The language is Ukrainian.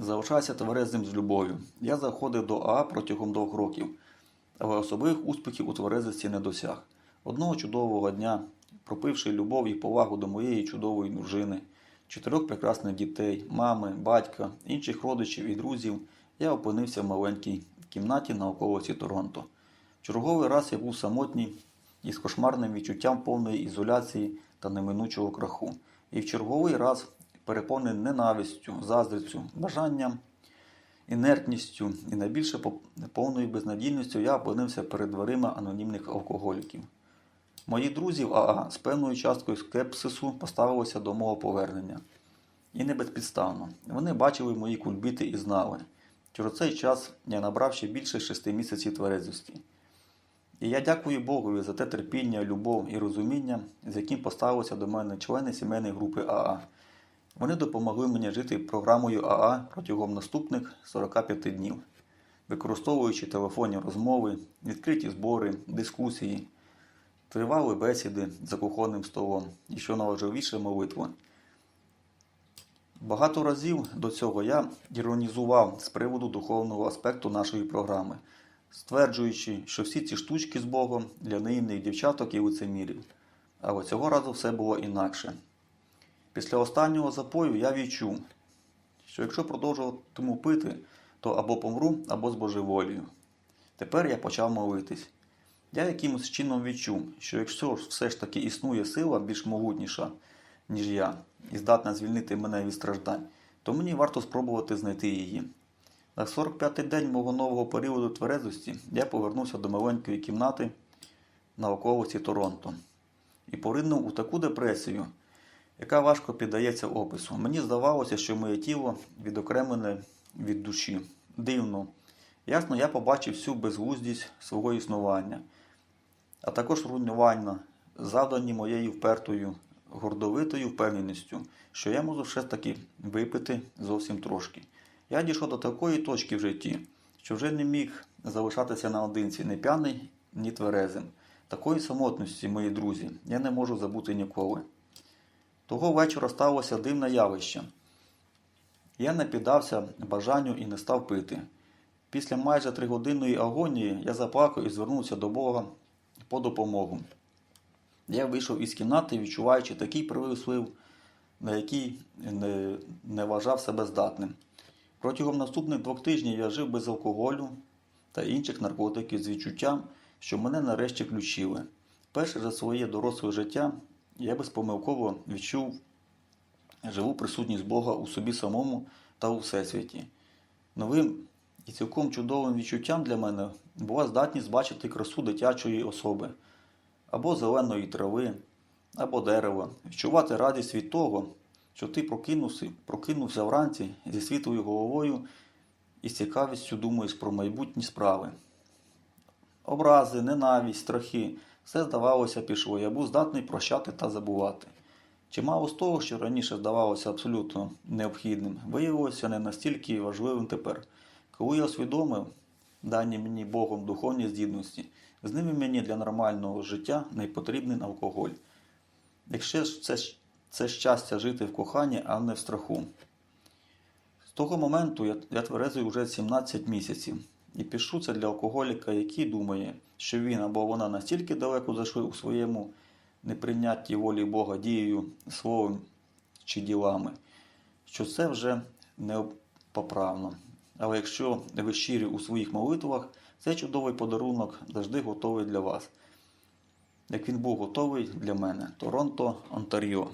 Залишайся тверезим з любов'ю. Я заходив до АА протягом двох років, але особливих успіхів у тверезості не досяг. Одного чудового дня, пропивши любов і повагу до моєї чудової дружини, чотирьох прекрасних дітей, мами, батька, інших родичів і друзів, я опинився в маленькій кімнаті на околиці Торонто. Черговий раз я був самотній і з кошмарним відчуттям повної ізоляції та неминучого краху. І в черговий раз переповнений ненавистю, заздрістю, бажанням, інертністю і найбільше повною безнадійністю я опинився перед дверима анонімних алкоголіків. Мої друзі в АА з певною часткою скепсису поставилися до мого повернення. І не безпідставно. Вони бачили мої кульбіти і знали. Через цей час я набрав ще більше шести місяців тверезості. І я дякую Богові за те терпіння, любов і розуміння, з яким поставилися до мене члени сімейної групи АА. Вони допомогли мені жити програмою АА протягом наступних 45 днів, використовуючи телефонні розмови, відкриті збори, дискусії, тривали бесіди за кухонним столом і що найважливіше молитви. Багато разів до цього я іронізував з приводу духовного аспекту нашої програми, стверджуючи, що всі ці штучки з Богом для наївних дівчаток і лицемірів. Але цього разу все було інакше. Після останнього запою я відчув, що якщо продовжуватиму пити, то або помру, або збожеволію. Тепер я почав молитись. Я якимось чином відчув, що якщо все ж таки існує сила більш могутніша, ніж я, і здатна звільнити мене від страждань, то мені варто спробувати знайти її. На 45-й день мого нового періоду тверезості я повернувся до маленької кімнати на околиці Торонто і поринув у таку депресію, яка важко піддається опису. Мені здавалося, що моє тіло відокремлене від душі. Дивно. Ясно, я побачив всю безглуздість свого існування, а також руйнування, завдані моєю впертою, гордовитою впевненістю, що я можу все ж таки випити зовсім трошки. Я дійшов до такої точки в житті, що вже не міг залишатися наодинці, не п'яний, ні тверезим. Такої самотності, мої друзі, я не можу забути ніколи. Того вечора сталося дивне явище. Я не піддався бажанню і не став пити. Після майже тригодинної агонії я заплакав і звернувся до Бога по допомогу. Я вийшов із кімнати, відчуваючи такий прилив слив, на який не, не вважав себе здатним. Протягом наступних двох тижнів я жив без алкоголю та інших наркотиків з відчуттям, що мене нарешті включили. Перше за своє доросле життя я безпомилково відчув живу присутність Бога у собі самому та у всесвіті. Новим і цілком чудовим відчуттям для мене була здатність бачити красу дитячої особи, або зеленої трави, або дерева, відчувати радість від того, що ти прокинувся, прокинувся вранці зі світлою головою і з цікавістю думаєш про майбутні справи. Образи, ненависть, страхи все здавалося пішло, я був здатний прощати та забувати. Чимало з того, що раніше здавалося абсолютно необхідним, виявилося не настільки важливим тепер. Коли я усвідомив дані мені Богом духовні здібності, з ними мені для нормального життя не потрібен алкоголь. Якщо це, це щастя жити в коханні, а не в страху. З того моменту я, я тверезий вже 17 місяців. І пишу це для алкоголіка, який думає, що він або вона настільки далеко зайшли у своєму неприйнятті волі Бога дією, словом чи ділами, що це вже непоправно. Але якщо ви щирі у своїх молитвах, цей чудовий подарунок завжди готовий для вас. Як він був готовий для мене. Торонто, Онтаріо.